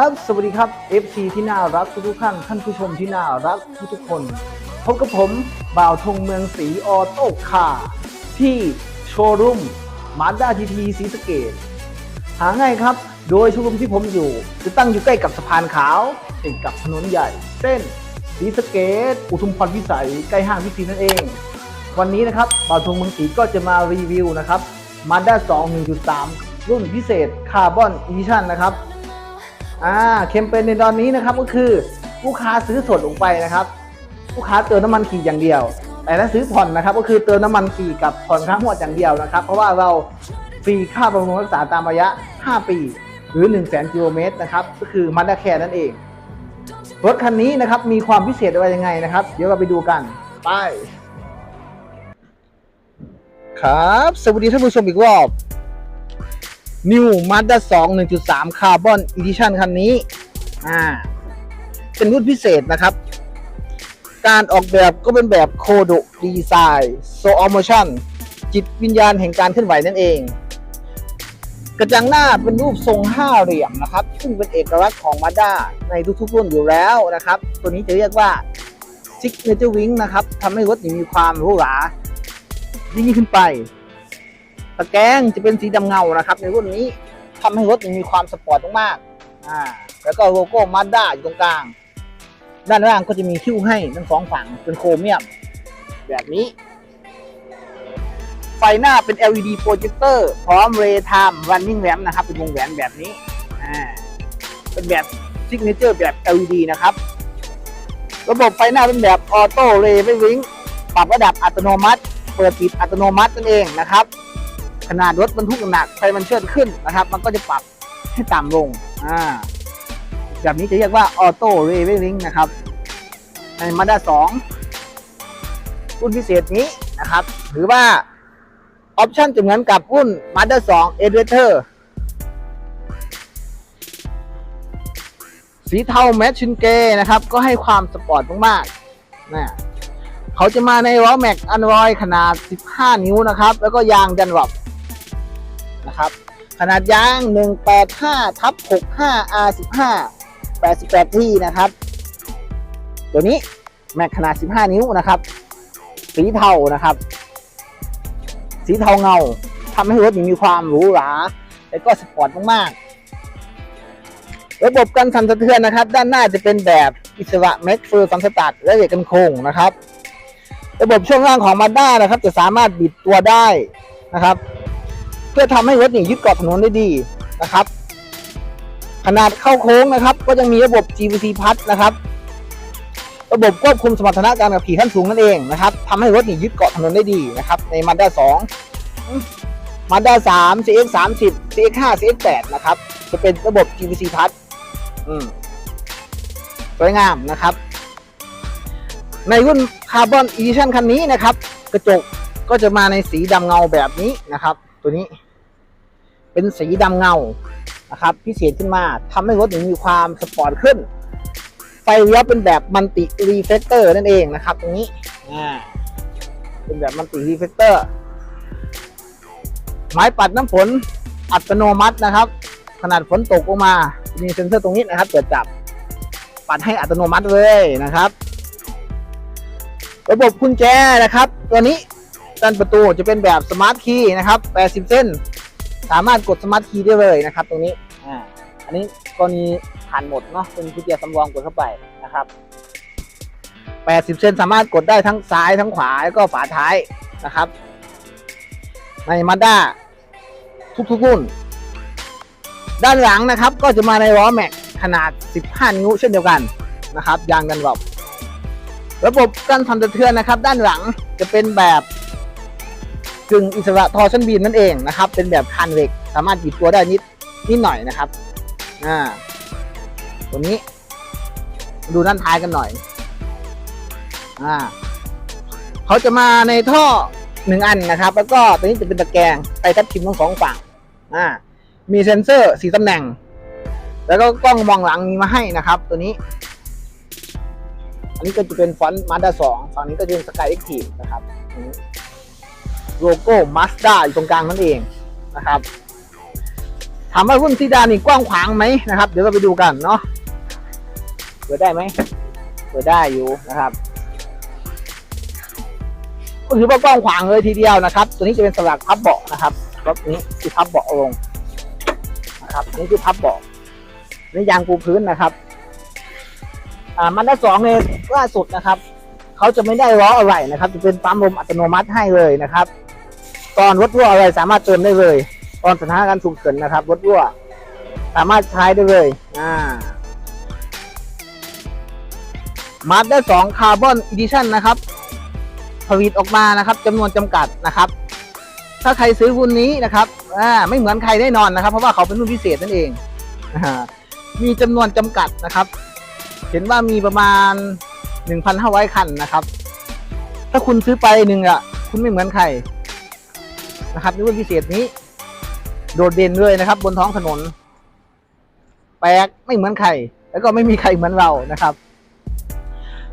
ครับ สวัสดีครับ FC ที่น่ารักทุกท่านท่านผู้ชมที่น่ารักทุกๆคน พบกับผมบ่าวธงเมืองศรีออโต้คาร์ที่โชว์รูมมาด้าทีทีสีสเกต หาง่ายครับ โดยโชว์รูมที่ผมอยู่จะตั้งอยู่ใกล้กับสะพานขาวติดกับถนนใหญ่ เส้นสีสเกต อุทุมพรวิสัยใกล้ห้างวิซีนั่นเอง วันนี้นะครับบ่าวธงเมืองศรีก็จะมารีวิวนะครับมาด้า2 1.3 รุ่นพิเศษคาร์บอนอีดิชั่นนะครับ อ่าแคมเปญในตอนนี้นะครับก็คือลูกค้าซื้อสดลงไปนะครับ ลูกค้าเติมน้ำมันขี่อย่างเดียว แต่ถ้าซื้อผ่อนนะครับก็คือเติมน้ำมันขี่กับผ่อนค่างวอย่างเดียวนะครับ เพราะว่าเราฟรีค่าบำรุงรักษาตามระยะ 5 ปี หรือ 1 0 0 0 0 0กิโลเมตรนะครับก็คือมันดาแคร์นั่นเอง รถคันนี้นะครับมีความพิเศษอะไรยังไงนะครับ เดี๋ยวเราไปดูกันไปครับ สวัสดีท่านผู้ชมอีกรอบ New Mazda 2 1.3 Carbon Edition คันนี้ อ่า เป็นรุ่นพิเศษนะครับ การออกแบบก็เป็นแบบโคโดดีไซน์โซออ motion จิตวิญญาณแห่งการเคลื่อนไหวนั่นเอง กระจังหน้าเป็นรูปทรงห้าเหลี่ยมนะครับ ซึ่งเป็นเอกลักษณ์ของ Mazda ในทุกๆรุ่นอยู่แล้วนะครับ ตัวนี้จะเรียกว่า Signature Wing นะครับทำให้รถมีความหรูหรายิ่งขึ้นไป ตะแกรงจะเป็นสีดำเงานะครับ ในรุ่นนี้ทำให้รถมีความสปอร์ตมากๆอ่าแล้วก็โลโก้มาด้าอยู่ตรงกลาง ด้านล่างก็จะมีคิ้วให้ทั้งสองฝั่งเป็นโครเมียม แบบนี้ ไฟหน้าเป็น LED โปรเจคเตอร์พร้อม Ray Time Running Lamp นะครับเป็นวงแหวนแบบนี้อ่าเป็นแบบซิกเนเจอร์แบบ LED นะครับ ระบบไฟหน้าเป็นแบบออโต้เรย์ไม่วิงปรับระดับอัตโนมัติ เปิดปิดอัตโนมัตินั่นเองนะครับ ขนาดรถบรรทุกหนักไฟมันเชิดขึ้นนะครับ มันก็จะปรับให้ต่ำลงอ่าแบบนี้จะเรียกว่าออโต้เรเวลลิงนะครับ ในมาด้า2รุ่นพิเศษนี้นะครับ หรือว่าออปชั่นจะเหมือนกับรุ่น Mazda 2 e d r a t o r สีเทาแมชชินเกนะครับ ก็ให้ความสปอร์ตมากๆนะเขาจะมาในล้อแม็กอันรอยขนาด 15 นิ้วนะครับ แล้วก็ยางดันรอบ นะครับ ขนาดยาง 185ทับ65 R15 88 ที่นะครับ ตัวนี้แม็กขนาด 15 นิ้วนะครับ สีเทานะครับ สีเทาเงาทำให้รถมีความหรูหราและก็สปอร์ตมากๆ ระบบกันสั่นสะเทือนนะครับ ด้านหน้าจะเป็นแบบอิสระแม็กเฟอร์ซัมสตัดและเหล็กกันโค้งนะครับ ระบบช่วงล่างของมาด้านะครับ จะสามารถบิดตัวได้นะครับ เพื่อทำให้รถนี่ยึดเกาะถนนได้ดีนะครับ ขนาดเข้าโค้งนะครับ ก็ยังมีระบบ GVC พัดนะครับ ระบบควบคุมสมรรถนะการขับขี่ขั้นสูงนั่นเองนะครับทำให้รถนี่ยึดเกาะถนนได้ดีนะครับ ในมาด้า2มาด้า3 CX 30 CX 5 CX 8นะครับ จะเป็นระบบ GVC พัดสวยงามนะครับ ในรุ่นคาร์บอนอีดิชันคันนี้นะครับ กระจกก็จะมาในสีดำเงาแบบนี้นะครับ ตัวนี้ เป็นสีดำเงานะครับ พิเศษขึ้นมาทำให้รถมีความสปอร์ตขึ้น ไฟเลี้ยวเป็นแบบมันติรีเฟกเตอร์นั่นเองนะครับ ตรงนี้อ่าเป็นแบบมันติรีเฟกเตอร์ไม้ปัดน้ำฝนอัตโนมัตินะครับ ขนาดฝนตกลงมามีเซ็นเซอร์ตรงนี้นะครับตรวจจับ ปัดให้อัตโนมัติเลยนะครับ ระบบกุญแจนะครับ ตัวนี้ด้านประตูจะเป็นแบบสมาร์ทคีย์นะครับ 80 เส้น สามารถกดสมาร์ทคีย์ได้เลยนะครับ ตรงนี้อ่าอันนี้กรณีผ่านหมดเนาะเป็นกุญแจสำรองกดเข้าไปนะครับ80เส้นสามารถกดได้ทั้งซ้ายทั้งขวาแล้วก็ฝาท้ายนะครับ ในมาด้าทุกๆรุ่น ด้านหลังนะครับ ก็จะมาในล้อแม็กขนาด 15 นิ้วเช่นเดียวกันนะครับยางกันรอบระบบการสั่นสะเทือนนะครับ ด้านหลังจะเป็นแบบ กึ่งอิสระทอร์ชันบีนนั่นเองนะครับ เป็นแบบคันเหล็กสามารถบิดตัวได้นิดนิดหน่อยนะครับอ่าตัวนี้ ดูด้านท้ายกันหน่อยอ่าเขาจะมาในท่อหนึ่งอันนะครับ แล้วก็ตัวนี้จะเป็นตะแกรงไปทับทิมทั้งสองฝั่งอ่ามีเซ็นเซอร์สีตำแหน่ง แล้วก็กล้องมองหลังมีมาให้นะครับ ตัวนี้ อันนี้ก็จะเป็นฟอนต์มาด้าสองฝั่งนี้ก็จะเป็นสกายเอ็กทีฟนะครับ โลโก้มาสด้าอยู่ตรงกลางนั่นเองนะครับ ถามว่ารุ่นซีดานนี่กว้างขวางไหมนะครับ เดี๋ยวเราไปดูกันเนาะเปิดได้ไหมเปิดได้อยู่นะครับก็ถือว่ากว้างขวางเลยทีเดียวนะครับ ตัวนี้จะเป็นสลักพับเบาะนะครับรถนี้คือพับเบาะลงนะครับ นี่คือพับเบาะนี่ยางปูพื้นนะครับ อ่ามันด้าสองเนี่ยล่าสุดนะครับ เขาจะไม่ได้ล้ออะไรนะครับ จะเป็นปั๊มลมอัตโนมัติให้เลยนะครับ ตอนรถรั่วอะไรสามารถเติมได้เลย ตอนสถานการณ์ฉุกเฉินนะครับรถรั่วสามารถใช้ได้เลยอ่ามาด้สองคาร์บอนอีดิชั่นนะครับ ผลิตออกมานะครับจำนวนจำกัดนะครับ ถ้าใครซื้อรุ่นนี้นะครับอ่าไม่เหมือนใครแน่นอนนะครับ เพราะว่าเขาเป็นรุ่นพิเศษนั่นเองอมีจำนวนจำกัดนะครับ เห็นว่ามีประมาณ 1,500 คันนะครับ ถ้าคุณซื้อไปหนึ่งอะคุณไม่เหมือนใครนะครับในรุ่นพิเศษนี้ โดดเด่นเลยนะครับ บนท้องถนน แปลกไม่เหมือนใคร แล้วก็ไม่มีใครเหมือนเรานะครับ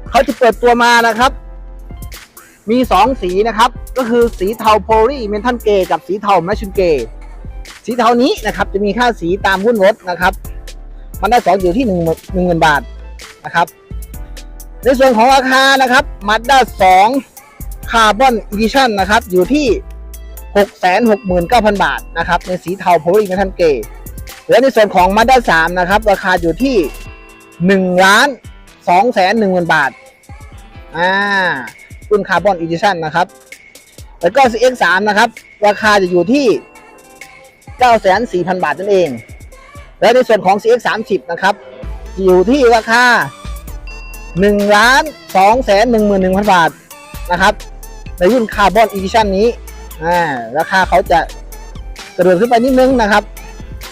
เขาจะเปิดตัวมานะครับ มีสองสีนะครับ ก็คือสีเทาโพลีเมนทันเกกับสีเทาแมชชูนเกสีเทานี้นะครับ จะมีค่าสีตามหุ้นรถนะครับ มันได้สองอยู่ที่หนึ่งหนึ่งหมื่นบาทนะครับ ในส่วนของราคานะครับมาด้าสองคาร์บอนอีดิชั่นนะครับอยู่ที่หกแสนหกหมื่นเก้าพันบาทนะครับในสีเทาโพลีเมนทันเกและในส่วนของมาด้าสามนะครับราคาอยู่ที่หนึ่งล้านสองแสนหนึ่งหมื่นบาทอ่ารุ่นคาร์บอนอีดิชั่นนะครับแล้วก็ CX3 นะครับ ราคาจะอยู่ที่ 9,400,000 บาทนั่นเอง และในส่วนของ CX30 นะครับ อยู่ที่ราคา 1ล้าน2แสน11,000บาทนะครับ ในรุ่นคาร์บอนอีดิชั่นนี้อ่าราคาเขาจะกระโดดขึ้นไปนิดนึงนะครับ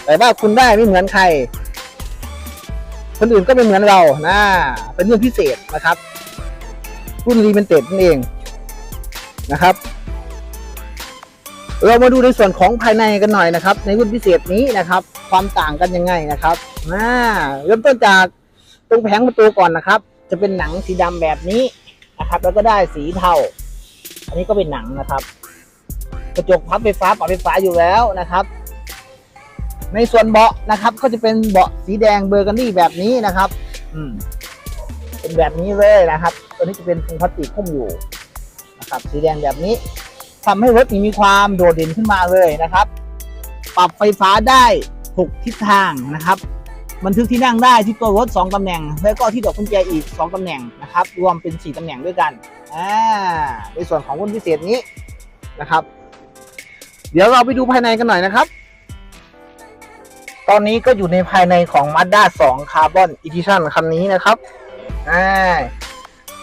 แต่ว่าคุณได้ไม่เหมือนใคร คนอื่นก็ไม่เหมือนเรานะเป็นเรุ่นพิเศษนะครับ รุ่นรีเมนเต็ดนั่นเองนะครับ เรามาดูในส่วนของภายในกันหน่อยนะครับ ในรุ่นพิเศษนี้นะครับ ความต่างกันยังไงนะครับอ่าเริ่มต้นจากตรงแผงประตูก่อนนะครับ จะเป็นหนังสีดำแบบนี้นะครับ แล้วก็ได้สีเทาอันนี้ก็เป็นหนังนะครับ กระจกพับไฟฟ้าปรับไฟฟ้าอยู่แล้วนะครับ ในส่วนเบาะนะครับ ก็จะเป็นเบาะสีแดงเบอร์กันดี้แบบนี้นะครับ อืม เป็นแบบนี้เลยนะครับ ตัวนี้จะเป็นพุงพลาสติกหุ้มอยู่นะครับ สีแดงแบบนี้ทำให้รถมีความโดดเด่นขึ้นมาเลยนะครับ ปรับไฟฟ้าได้ทุกทิศทางนะครับ บันทึกที่นั่งได้ที่ตัวรถ 2ตำแหน่ง แล้วก็ที่ดอกกุญแจอีก 2ตำแหน่งนะครับ รวมเป็น 4ตำแหน่งด้วยกันอ่าในส่วนของรุ่นพิเศษนี้นะครับ เดี๋ยวเราไปดูภายในกันหน่อยนะครับ ตอนนี้ก็อยู่ในภายในของ Mazda 2 Carbon Edition คันนี้นะครับอ่า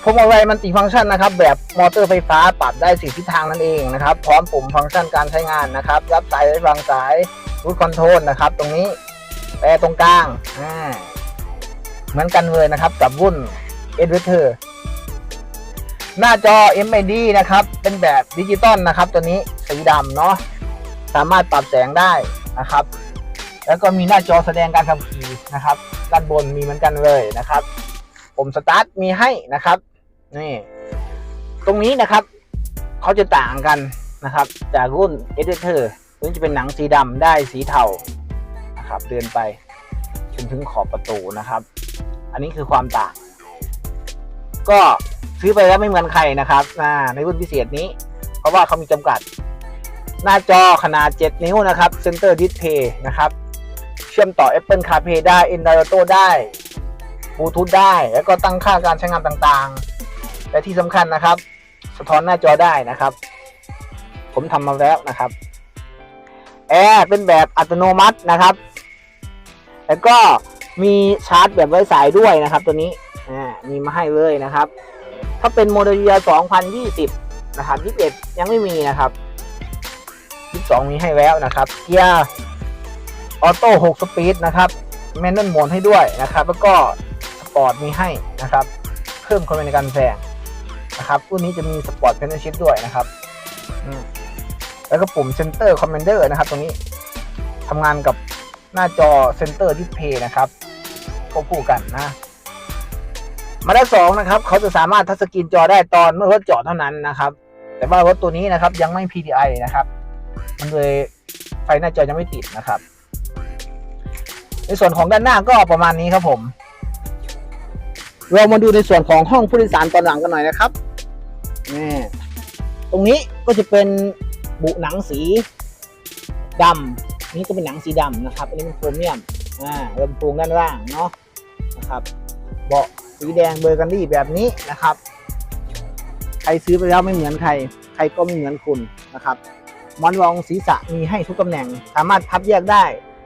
พวงมาลัยมันติฟังก์ชันนะครับ แบบมอเตอร์ไฟฟ้าปรับได้สี่ทิศทางนั่นเองนะครับ พร้อมปุ่มฟังก์ชันการใช้งานนะครับ รับสายได้ฟังสายรูทคอนโทรลนะครับ ตรงนี้ แปรตรงกลางอ่าเหมือนกันเลยนะครับกับรุ่น e d v e t o r หน้าจอ MID นะครับ เป็นแบบดิจิตอลนะครับ ตัวนี้สีดำเนาะสามารถปรับแสงได้นะครับ แล้วก็มีหน้าจอแสดงการขับขี่นะครับ ด้านบนมีเหมือนกันเลยนะครับปุ่มสตาร์ทมีให้นะครับนี่ตรงนี้นะครับเขาจะต่างกันนะครับ จากรุ่น e d i t o r รุ่นจะเป็นหนังสีดำได้สีเทา นะครับ เดินไปจนถึงขอบประตูนะครับ อันนี้คือความต่าง ก็ซื้อไปแล้วไม่เหมือนใครนะครับในรุ่นพิเศษนี้ เพราะว่าเขามีจำกัด หน้าจอขนาด 7 นิ้วนะครับ Center Display นะครับ เชื่อมต่อ Apple CarPlay ได้ Android Auto ได้บลูทูธได้ แล้วก็ตั้งค่าการใช้งานต่างๆ และที่สำคัญนะครับ สะท้อนหน้าจอได้นะครับ ผมทำมาแล้วนะครับแอร์เป็นแบบอัตโนมัตินะครับ แล้วก็มีชาร์จแบบไร้สายด้วยนะครับ ตัวนี้อ่ามีมาให้เลยนะครับ ถ้าเป็นโมเดลเยียร์2020 นะครับ 21 ยังไม่มีนะครับ 22 มีให้แล้วนะครับเกียร์ออโต้6สปีดนะครับแมนนวลหมดให้ด้วยนะครับ แล้วก็สปอร์ตมีให้นะครับ เพิ่มความเร็วในการแซงนะครับรุ่นนี้จะมีสปอร์ตเพนชิพด้วยนะครับแล้วก็ปุ่มเซนเตอร์คอมเมนเดอร์นะครับ ตรงนี้ทำงานกับ หน้าจอเซนเตอร์ดิสเพย์นะครับควบคู่กันนะมาด้าสองนะครับ เขาจะสามารถทัชสกรีนจอได้ตอนเมื่อรถจอดเท่านั้นนะครับ แต่ว่ารถตัวนี้นะครับยังไม่ PDI นะครับ มันเลยไฟหน้าจอยังไม่ติดนะครับ ในส่วนของด้านหน้าก็ประมาณนี้ครับผม เรามาดูในส่วนของห้องผู้โดยสารตอนหลังกันหน่อยนะครับนี่ตรงนี้ก็จะเป็นบุหนังสีดำ นี่ก็เป็นหนังสีดำนะครับ อันนี้เป็นโครเมียมอ่าลำโพงด้านล่างเนาะนะครับเบาะสีแดงเบอร์กันดี้แบบนี้นะครับ ใครซื้อไปแล้วไม่เหมือนใคร ใครก็ไม่เหมือนคุณนะครับมอนรองศีรษะมีให้ทุกตำแหน่ง สามารถพับแยกได้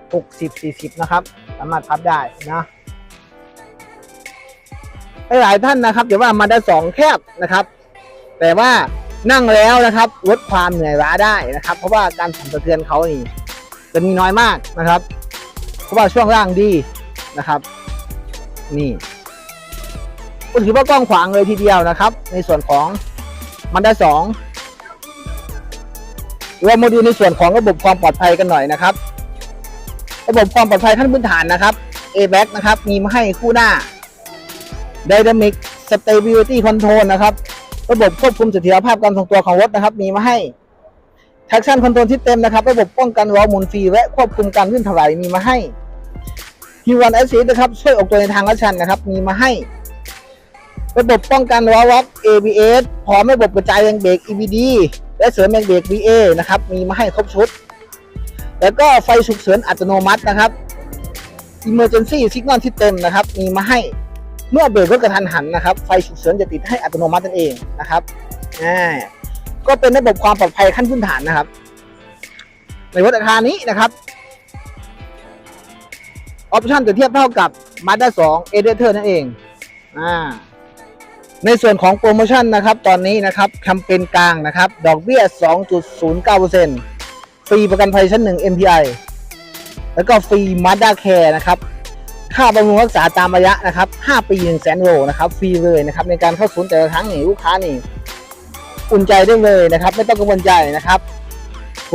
60 40 นะครับ สามารถพับได้นะหลายท่านนะครับเดี๋ยวว่ามาได้สองแคบนะครับ แต่ว่านั่งแล้วนะครับลดความเหนื่อยล้าได้นะครับ เพราะว่าการสั่นสะเทือนเขานี่ จะมีน้อยมากนะครับ เพราะว่าช่วงล่างดีนะครับ นี่ก็ถือว่ากว้างขวางเลยทีเดียวนะครับ ในส่วนของมันได้สองเรามาดูในส่วนของระบบความปลอดภัยกันหน่อยนะครับ ระบบความปลอดภัยขั้นพื้นฐานนะครับ a b a c นะครับ มีมาให้คู่หน้า Dynamic Stability Control นะครับ ระบบควบคุมเสถียรภาพการทรงตัวของรถนะครับ มีมาให้ Traction Control ที่เต็มนะครับระบบป้องกันล้อหมุนฟรีและควบคุมการลื่นถลายมีมาให้ฮิวันแอสซิสนะครับช่วยออกตัวในทางลาดชันนะครับ มีมาให้ ระบบป้องกันล้อล็อก ABS พร้อมระบบกระจายแรงเบรก EBD และเสริมแรงเบรก BA นะครับ มีมาให้ครบชุด แล้วก็ไฟฉุกเฉินอัตโนมัตินะครับ Emergency Signal ที่เต็มนะครับ มีมาให้เมื่อเบรกรถกระทันหันนะครับ ไฟฉุกเฉินจะติดให้อัตโนมัตินั่นเองนะครับอ่า ก็เป็นระบบความปลอดภัยขั้นพื้นฐานนะครับ ในรถอาคารนี้นะครับออปชันจะเทียบเท่ากับ Mazda 2 e d i t o r นั่นเองอ่าในส่วนของโปรโมชั่นนะครับ ตอนนี้นะครับแคมเปญกลางนะครับ ดอกเบี้ย 2.09%ฟรีประกันภัยชั้น 1 MPI แล้วก็ฟรี Mazda Care นะครับ ค่าบำรุงรักษาตามระยะนะครับ 5 ปี1แสนโลนะครับ ฟรีเลยนะครับ ในการเข้าศูนย์แต่ละครั้งนี่ลูกค้านี่ อุ่นใจได้เลยนะครับ ไม่ต้องกังวลใจนะครับ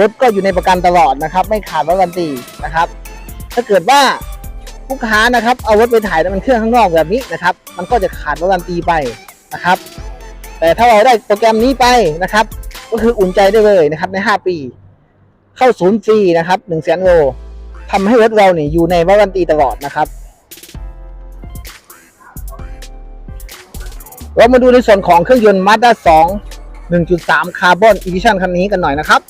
รถก็อยู่ในประกันตลอดนะครับ ไม่ขาดวารันตีนะครับ ถ้าเกิดว่าลูกค้านะครับเอารถไปถ่ายน้ำมันเครื่องข้างนอกแบบนี้นะครับ มันก็จะขาดวารันตีไปนะครับ แต่ถ้าเราได้โปรแกรมนี้ไปนะครับ ก็คืออุ่นใจได้เลยนะครับ ใน 5 ปี เข้าศูนย์ฟรีนะครับ1 0 0 0 0แสนโลทำให้รถเราเนี่ยอยู่ในวารันตีตลอดนะครับ เรามาดูในส่วนของเครื่องยนต์ Mazda 2 1.3 Carbon Edition คันนี้กันหน่อยนะครับ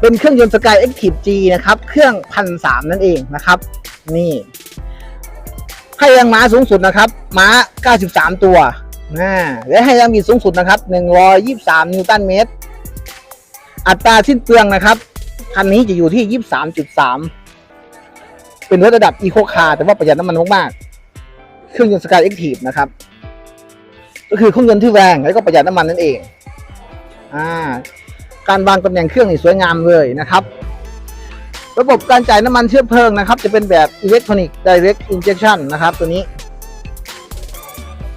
เป็นเครื่องยนต์ Sky Active G นะครับ เครื่องพันสามนั่นเองนะครับ นี่ให้แรงม้าสูงสุดนะครับ ม้า 93 ตัวนะและให้แรงบิดสูงสุดนะครับ 123 นิวตันเมตร อัตราสิ้นเปลืองนะครับ คันนี้จะอยู่ที่ 23.3 เป็นรถระดับ Eco Car แต่ว่าประหยัดน้ำมันมากๆ เครื่องยนต์ Sky Active นะครับ ก็คือครื่องยนที่แรงและก็ประหยัดน้ำมันนั่นเองอ่าการวางตำแหน่งเครื่องนี่สวยงามเลยนะครับ ระบบการจ่ายน้ำมันเชื้อเพลิงนะครับ จะเป็นแบบ Electronic Direct Injection นะครับ ตัวนี้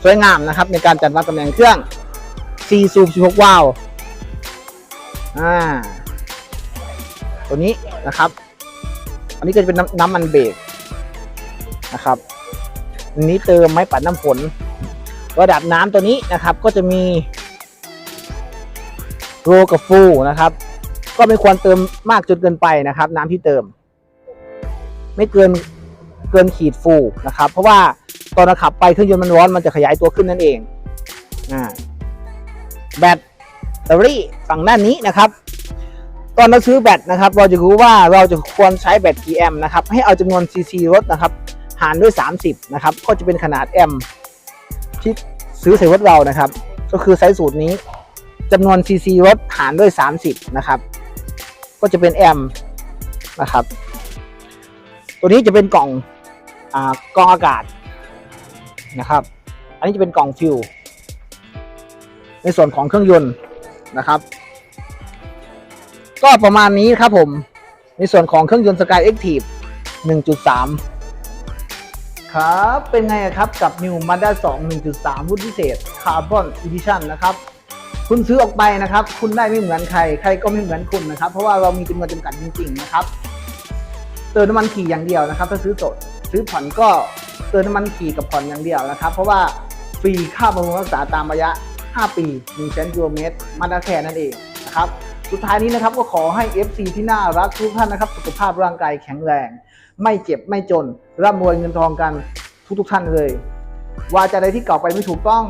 สวยงามนะครับ ในการจัดวางตำแหน่งเครื่อง 4 สูบ 16 วาล์วอ่าตัวนี้นะครับ อันนี้ก็จะเป็นน้ำน้ำมันเบรกนะครับอันนี้เติมไม้ปัดน้ำฝน ระดับน้ำตัวนี้นะครับ ก็จะมีโรกับฟูนะครับ ก็ไม่ควรเติมมากจนเกินไปนะครับ น้ำที่เติม ไม่เกินเกินขีดฟูนะครับ เพราะว่าตอนเราขับไปเครื่องยนต์มันร้อนมันจะขยายตัวขึ้นนั่นเองอแบตเตอรี่ฝั่งด้านนี้นะครับ ตอนเราซื้อแบตนะครับ เราจะรู้ว่าเราจะควรใช้แบตกี่แอมป์นะครับ ให้เอาจำนวนซีซีรถนะครับ หารด้วย 30 นะครับ ก็จะเป็นขนาดแอมป์ ที่ซื้อใส่รถเรานะครับ ก็คือใช้สูตรนี้จำนวนซีซีรถหารด้วย 30 นะครับ ก็จะเป็นแอมนะครับ ตัวนี้จะเป็นกล่องอ่ากล่องอากาศนะครับ อันนี้จะเป็นกล่องฟิวในส่วนของเครื่องยนต์นะครับ ก็ประมาณนี้ครับผม ในส่วนของเครื่องยนต์ Sky Active 1.3 ครับ เป็นไงครับกับ New Mazda 2 1.3 รุ่นพิเศษ Carbon Edition นะครับ คุณซื้อออกไปนะครับ คุณได้ไม่เหมือนใคร ใครก็ไม่เหมือนคุณนะครับ เพราะว่าเรามีจำนวนจำกัดจริงๆนะครับ เติมน้ำมันขี่อย่างเดียวนะครับ ถ้าซื้อสด ซื้อผ่อนก็เติมน้ำมันขี่กับผ่อนอย่างเดียวนะครับ เพราะว่าฟรีค่าบำรุงรักษาตามระยะ 5 ปี1แสนกิโลเมตรมาดาแคร์นั่นเองนะครับ สุดท้ายนี้นะครับก็ขอให้ FC ที่น่ารักทุกท่านนะครับ สุขภาพร่างกายแข็งแรง ไม่เจ็บไม่จน ร่ำรวยเงินทองกันทุกทุกท่านเลย วาจาใดที่กล่าวไปไม่ถูกต้อง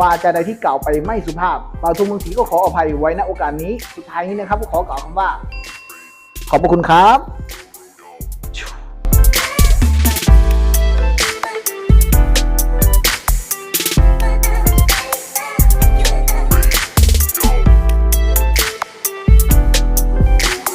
วาจาใดที่กล่าวไปไม่สุภาพบาวทุงเมืองศรีก็ขออภัยไว้ณโอกาสนี้ สุดท้ายนี้นะครับก็ขอกล่าวคำว่า ขอบพระคุณครับ